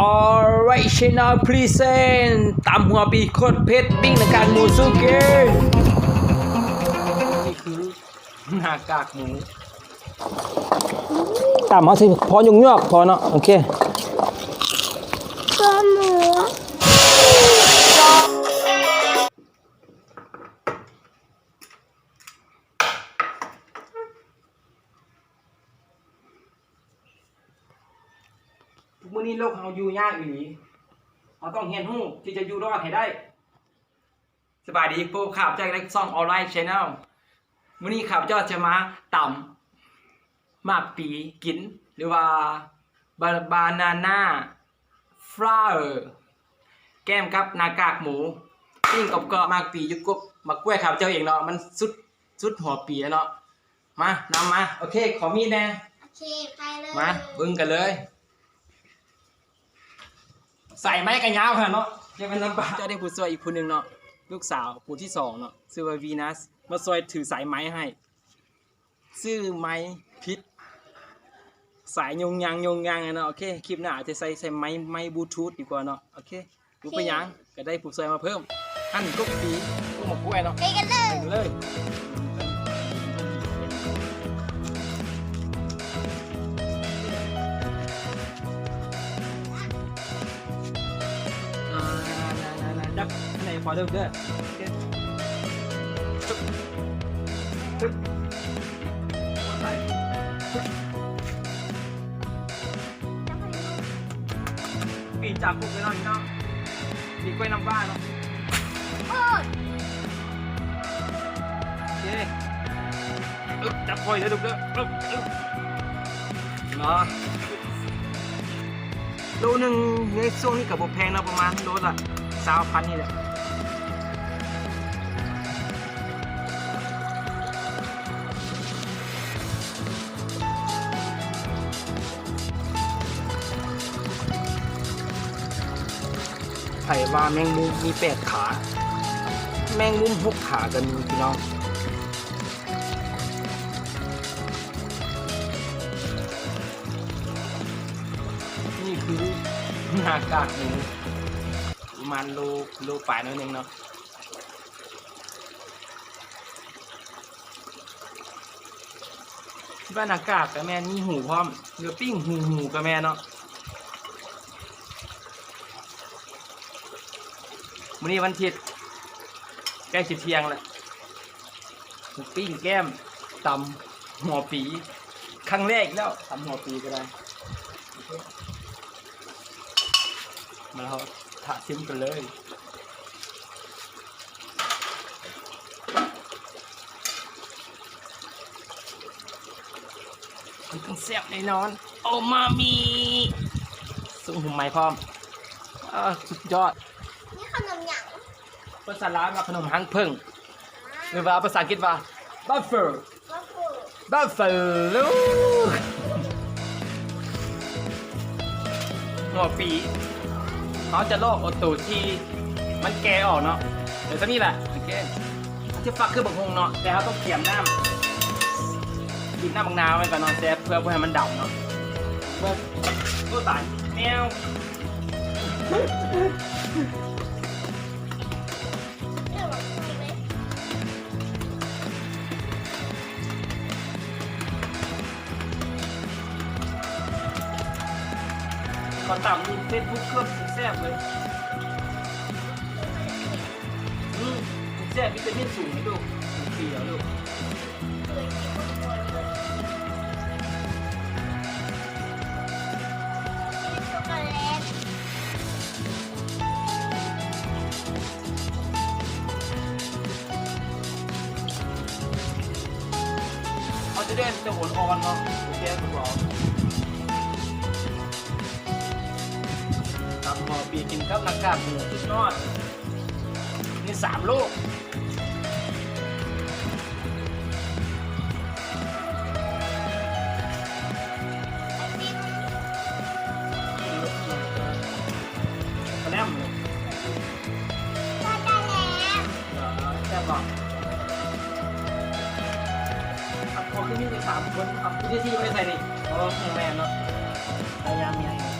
Alright Channel Present ตามหัวปีโคตรเพชรปิ้งในการหมูซูเกะนี่คือหน้ากากหมูตามเขาสิพอยุ่งยอกพอเนาะโอเคตัวหมู มื้อนี้โลกเราอยู่ยากอีหลีเราต้องเรียนรู้ที่จะอยู่รอดให้ได้ สบายดีโปรข่าวจากเล็กซองออนไลน์ชแนลมื้อนี้ข่าวเจ้าจะมาต่ำมากปีกิน หรือว่าบาบานาน่าฟลาเออร์แก้มกับหนากากหมูปิ้งกับกรอบมากปีอยุกกบมากล้วยข่าวเจ้าเองเนาะมันสุดสุดหัวปีแล้วเนาะมานำมา โอเค ขอมีดแน่โอเค ไปเลย มาเบึ้งกันเลย ใส่ไม้กันยาวค่ะเนาะจะเป็นลำบากเจ้าได้ผู้ช่วยอีกคนหนึ่งเนาะลูกสาวผู้ที่สองเนาะชื่อว่าวีนัสมาช่วยถือสายไม้ให้ซื้อไม้พิษสายยงยางยงยางอะเนาะโอเคคลิปหน้าอาจจะใส่ใส่ไม้ไม้บลูทูธดีกว่าเนาะโอเคดูไปยังก็ได้ผู้ช่วยมาเพิ่มหั่นกุ๊กปีกุ๊กหมกกล้วยเนาะไปกันเลย ข้างในพอเริ่มเด้อโอเคชุบชุบไปชุบปีจับปุ๊บไปเนาะพี่น้อปีกล้วยน้ำบ้านเนาะโอ้ยโอเคอึ๊บจับคอยเด้อลูเด้ออึ๊บอึ๊บเนาะโลหนึ่งในช่วงนี้กับบแพงเนาะประมาณโลละสามพันนี่แหละ ว่าแมงมุมมีแปดขา แมงมุมหกขากันพี่น้องนี่คือหน้ากากหมูประมาณโลโลป่ายน้อยหนึงเนาะบ้านหน้ากากกับแม่นมีหูพร้อมเนื้อปิ้งหูหูกับแม่เนาะ วันนี้วันอาทิตย์ใกล้สิเที่ยงแล้วปิ้งแก้มตำหัวปี ครั้งแรกแล้วตำหัวปีก็ได้มาเราถาชิมกันเลยมันต้องแซ่บแน่นอน โอมามีซุ้มหุ่มไม้พร้อมอาสุดยอด ภาษาลาวกับขนมฮังพิ่งหรือว่าภาษาอังกฤษว่า buffalo ก็คือ buffalo หัวปีเขาจะลอกเอาตูดที่มันแกออกเนาะเดี๋ยวตัวนี้แหละโอเคมันจะฟักคือบักฮงเนาะแต่เขาต้องเขียมน้ำบีบน้ำบางนาวไว้ก่อนเนาะแซ่เพื่อเพื่อให้มันดำเนาะเพื่อตัวตายแมว ขอต่ำมีเฟซบุ๊กเครื่องสุดแซ่บเลยอืมสุดแซ่บวิตามินสูงให้ลูกสูงเปียวลูกเคยกินมาก่อนเลยมีช็อกโกแลตเขาจะได้จะหวนอ่อนเนาะโอเคคุณหมอ ปีกินกับนักกาหมูสุดยอดนี่สามลูกกระแลมเลยก็ได้แล้วแซ่บอกอนครับพอขึ้นมีไปสามคนครับที่ที่ไม่ใส่ดิเพราะว่าแม่เนาะพยายามมีตั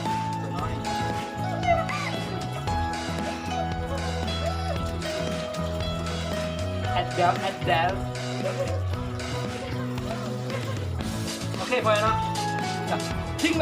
เดี๋ยวแอดเดลโอเคพอแล้วเนาะจับทิ้ง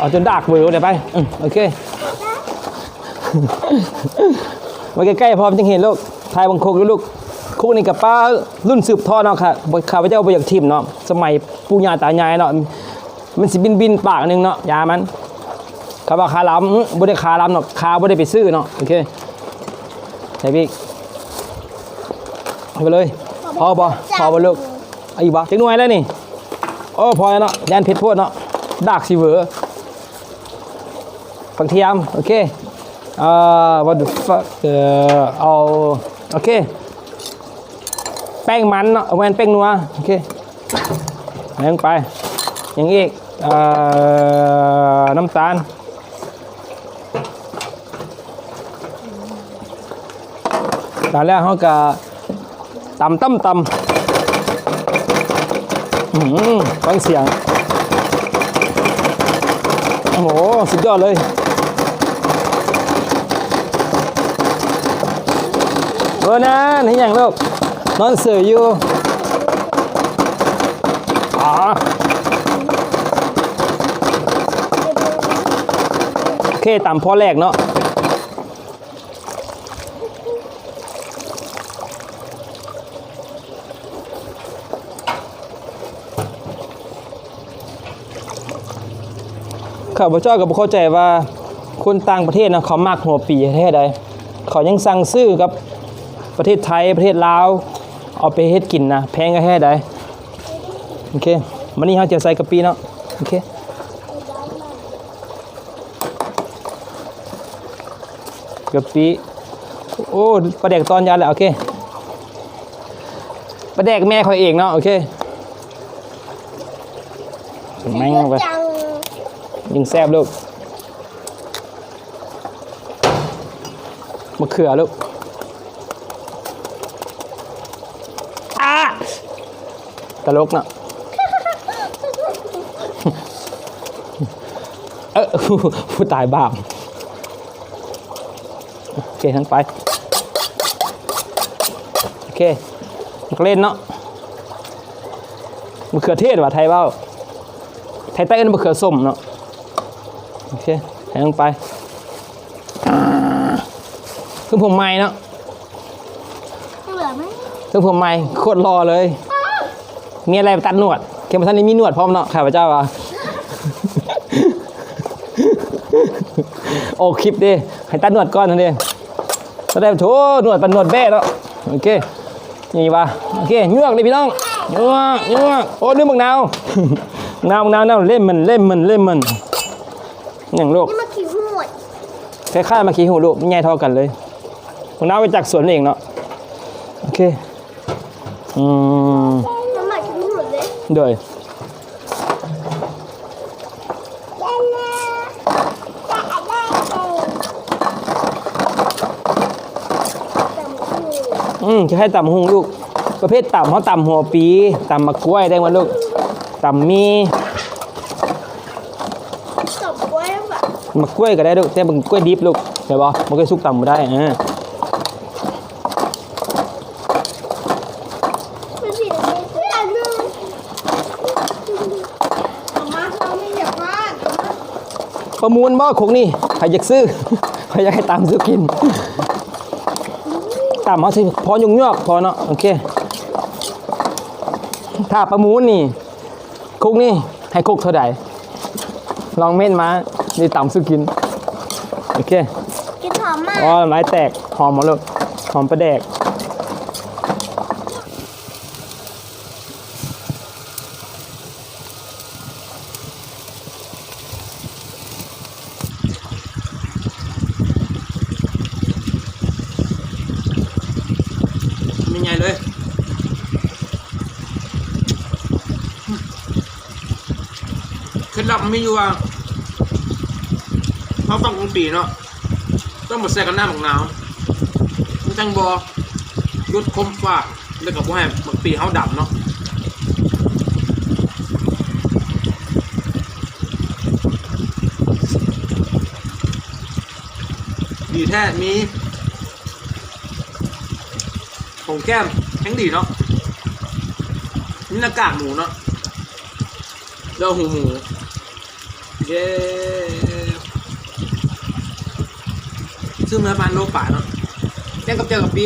เอาจาวมันจะกับหน้ากวเนาะนาวเนาะสูตรขึ้นๆเนาะเพื่อมาให้มันดับลยปักเพชรเนาะเอาจนดากเวอร์เลยไปโอเคมาใกล้ๆพร้อมจึงเห็นลูกทายบังคกลูกคุกนี่กับป้ารุ่นสืบทอดเนาะค่ะข้าพเจ้าไปอยากทิมเนาะสมัยปู่ย่าตายายเนาะมันสิบินบินๆปากหนึงเนาะยามันเขาว่าคาล้ำบ่ได้คาล้ำเนาะคาบ่ได้ไปซื้อเนาะโอเคใส่พี่ไปเลยพอบ่พอบ่ลูกเอาอีกบ่จักหน่วยแล้วนี่โอ้พอแล้วเนาะยานเพชรโพดเนาะดากสิเวอ ฝักเทียม โอเคเอ่อ what the fuck เอ่อเอาโอเค แป้งมันเนาะเอาแวนแป้งนัว โอเคยังไปยังอีกเอ่อ น้ำตาลตอนแรกเขาก็ตำตั้มตำอืมฟังเสียง โอ้โห สุดยอดเลย เออนะนี่อย่างลูกนอนเสืออยู่อ๋อโอเคตามพ่อแรกเนาะข้าพเจ้าก็บ่เข้าใจว่าคนต่างประเทศนะเขามากหัวปีประเทศใดเขายังสั่งซื้อกับ ประเทศไทยประเทศลาวเอาไปเฮ็ดกินนะแพงก็แค่ใดโอเคมันนี้เขาจะใส่กะปิเนาะโอเคกะปิโอ้ปลาแดกตอนยานแหละโอเคปลาแดกแม่เขาเองเนาะโอเคแม่งไปยิงแซบลูกมะเขือลูกอ้า ตลกเนาะเออผู้ตายบาปโอเคทั้งไป โอเคมักเล่นเนาะมะเขือเทศว่ะไทยเบ้าไทยใต้ก็มะเขือส้มเนาะโอเคให้ลงไปคือผมใหม่เนาะเหลือไหมคือผมใหม่โคตรรอเลย มีอะไรไปตัดหนวดเคมท่านนี้มีหนวดพร้อมเนาะข้าพเจ้าอะโอ้คลิปดิให้ตัดหนวดก่อนนั่นเองแสดงโถหนวดเป็นหนวดแบ้แล้วโอเคนี่วะโอเคยวกเลยพี่น้องยวกยวกโอ้นึกบักนาวนาวบักนาวนาวเล่มมันเล่มมันเล่มมันอย่างโลกนี่มาขี้หวดคล้ายๆมาคีหูลูกมันใหญ่เท่ากันเลยผมน้าไปจากสวนเองเนาะโอเคอืมน้ำมาขี้หว ดเลยเดี๋ยวจันนะจะอะไรเอ่ยอืมจะให้ต่ำหุงลูก ประเภทต่ำเขาต่ำหัวปีต่ำมะกล้วยได้ไหมลูกต่ำมีตบไว้แบบมะกล้วยก็ได้ลูกแต่มะกล้วยดิบลูกเห็นปะมะกล้วยสุกต่ำไม่ได้อ่า ไม่ผิดเลยเพื่อนนึงมาเราไม่อยากพลาด ประมูลบ่คงนี่ใครอยากซื้อใครอยากให้ตามซื้อกินตามเขาสิพอยุ่งยอกพอเนาะโอเค ถ้าประมูลนี่คุกนี่ให้คุกเท่าไหร่ลองเม่นมานี่ต่ำซื้อกินโอเคกินหอมมากอ๋อไม้แตกหอมหมดเลยหอมประแดก ไม่ใหญ่เลย ขึ้นลับ มันไม่อยู่อะเขาฟังของปีเนาะต้องมาแซกันหน้าหมักหนาวมันจังบอยุดคมฝากแล้วกับว่าให้บางปีเขาดับเนาะดีแท้มีของแก้มแข็งดีเนาะนี่หน้ากากหมูเนาะแล้วหูหมู เย้ซื้อมาบานโลป่าเนาะแจ้งกับเจ้ากับปี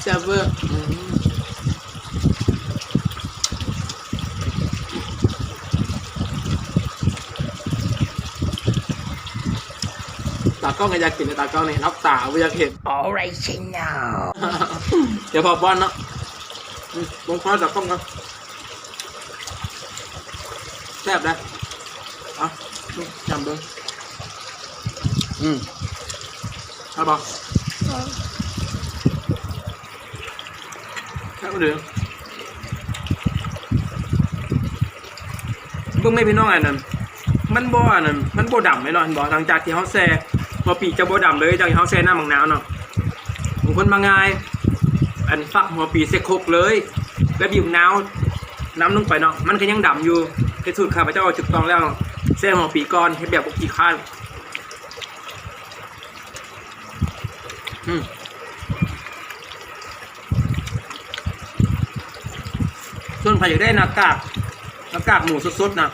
เซฟเวอร์อืมตากล้องก็อยากกินแต่ตากล้องนี่รับตาไม่อยากเห็น alright channel เดี๋ยวพอบอลเนาะอืมลงฟ้าจากกล้องกันแซ่บนะอะนี่จำ เบิ้งอืมเอาบอกแค่มาเดือเบิ้งไม่พี่น้องอันนั้นมันบ่อันนั้นมันบ่ดำเลยเนาะเห็นบอกหลังจากที่เขาแซ่พอปีกจะบ่ดำเลยจากที่เขาแซ่หน้ามังนาวเนาะบางคนมาง่าย อันฟักหัวปีเสกคกเลย แล้วบีบน้ำน้ำลงไปเนาะมันก็ยังดำอยู่ในสูตรข้าพเจ้าจุดต้องแล้ว เส้นหัวปีก่อนให้แบบกี่ข้านอืมส่วนใครอยากได้หน้ากากหน้ากากหมูสดๆนะ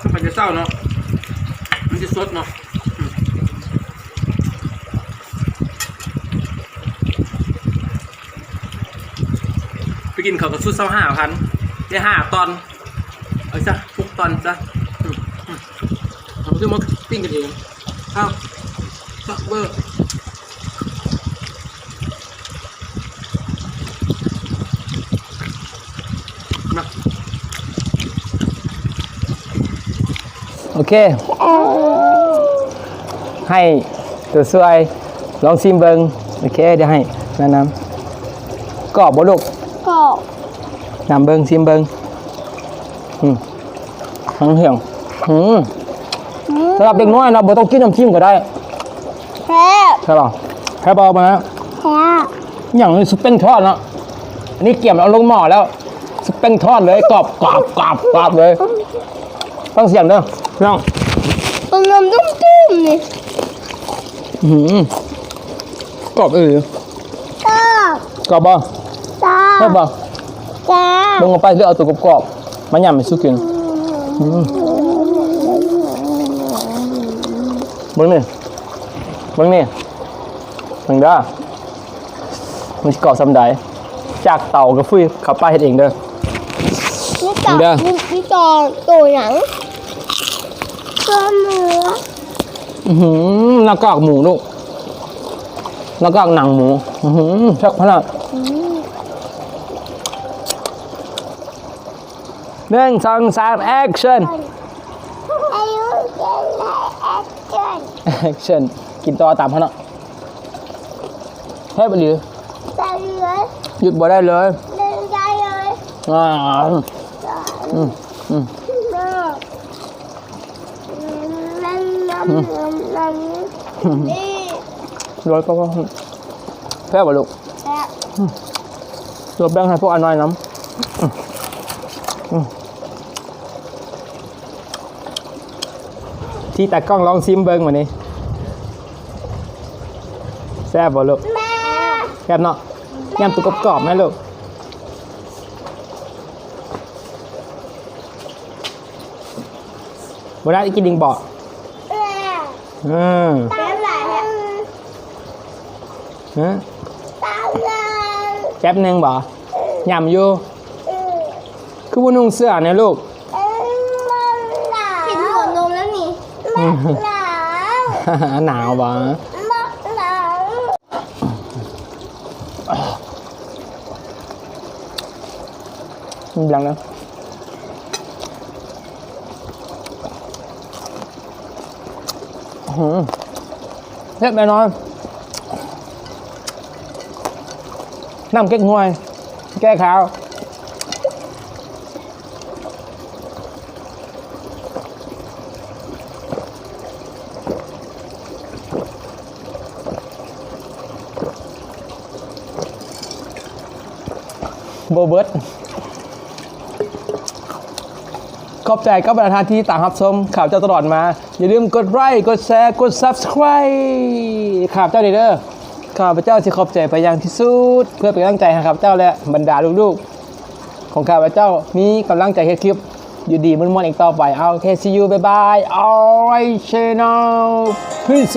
ถ้าใครจะเศร้าเนาะมันจะสดเนาะไปกินเขาวกับชุดเศร้าห้าพันได้ห้าตอน เอาซะทุก ตอนซะอืมอืมเอาซื้อมาปิ้งกันเองข้าวซักเบอร์มาโอเค ให้ตัวสวยลองซิมเบิงโอเคเดี๋ยวให้แนะนำกรอบบ่ลูกก็นำเบิงซิมเบิงอืม ทั้งเหี่ยงอืมสำหรับเด็กน้อยเนาะบ่ต้องกินน้ำจิ้มก็ได้แซ่บใช่ป่ะแค่บอกมานะแซ่บอย่างนี้ซุปเป้งทอดเนาะอันนี้เกี่ยมเอาลงหม้อแล้วซุปเป้งทอดเลยกรอบกรอบกรอบกรอบเลยฟังเสียงเด้อพี่น้องต้มน้ำตุ้มตุ้มนี่อื้อหือกรอบเออชอบกรอบบ่ชอใช่บป่ะแซ่บลงลงไปเลือกเอาตัวกรอบๆมันยำให้สุกินอืม เบิ่งนี่เบิ่งนี่เบิ่งเด้อมันสิกรอบซำใดจากเตาก็ฟุ้ยเข้าไปเฮ็ดเองเด้อ นี่ต่อเด้อนี่นี่ต่อตัวหนังตัวเนื้ออือหือหน้ากากหมูลูกหน้ากากหนังหมู อือหือชักพนัก หนึ่งสองสามแอคชั่นอายุเจ็ดและแอคชั่นแอคชั่นกินต่อตามพนักเฮ้ยไปหรือใส่เลยหยุดบ่ได้เลยเดินใจเลยอ่าอืมอืมเลิกนั่นนั่นนั่นนี่ร้อยก็ว่าแพ้บ่ลูกแซ่บเราแบ่งให้พวกอันน้อยน้ำอืมอืม ที่ตากล้องลองซิมเบิ้งมานี่แซ่บบ่ลูกแม่แซ่บเนาะยำตัวกรอบๆไหมลูกบ่ได้กินดิงบ่แม่อืมตาไหลฮะตาไหลแป๊บหนึงบ่ยำอยู่เออคือบ่นุ่งเสื้อเนี่ยลูก เออมันหนาวเห็นหัวนมแล้วนี่ มันหนาวหนาวบ่มันหนาว มีบลังนะอื้อหือเล็บแน่นอนน้ำเก๊กงวย แก้ขาว โบเบิร์ตขอบใจกับประธานที่ต่างรับชมข่าวเจ้าตลอดมา อย่าลืมกดไลค์กดแชร์กด subscribe ข่าวเจ้าเด้อข้าพเจ้าจะขอบใจไปอย่างที่สุด เพื่อเป็นกำลังใจให้ข้าพเจ้าและบรรดาลูกๆ ของข้าพเจ้ามีกำลังใจเฮ็ดคลิป อยู่ดีมันมวนๆอีกต่อไปเอาเค see you bye bye alright channel peace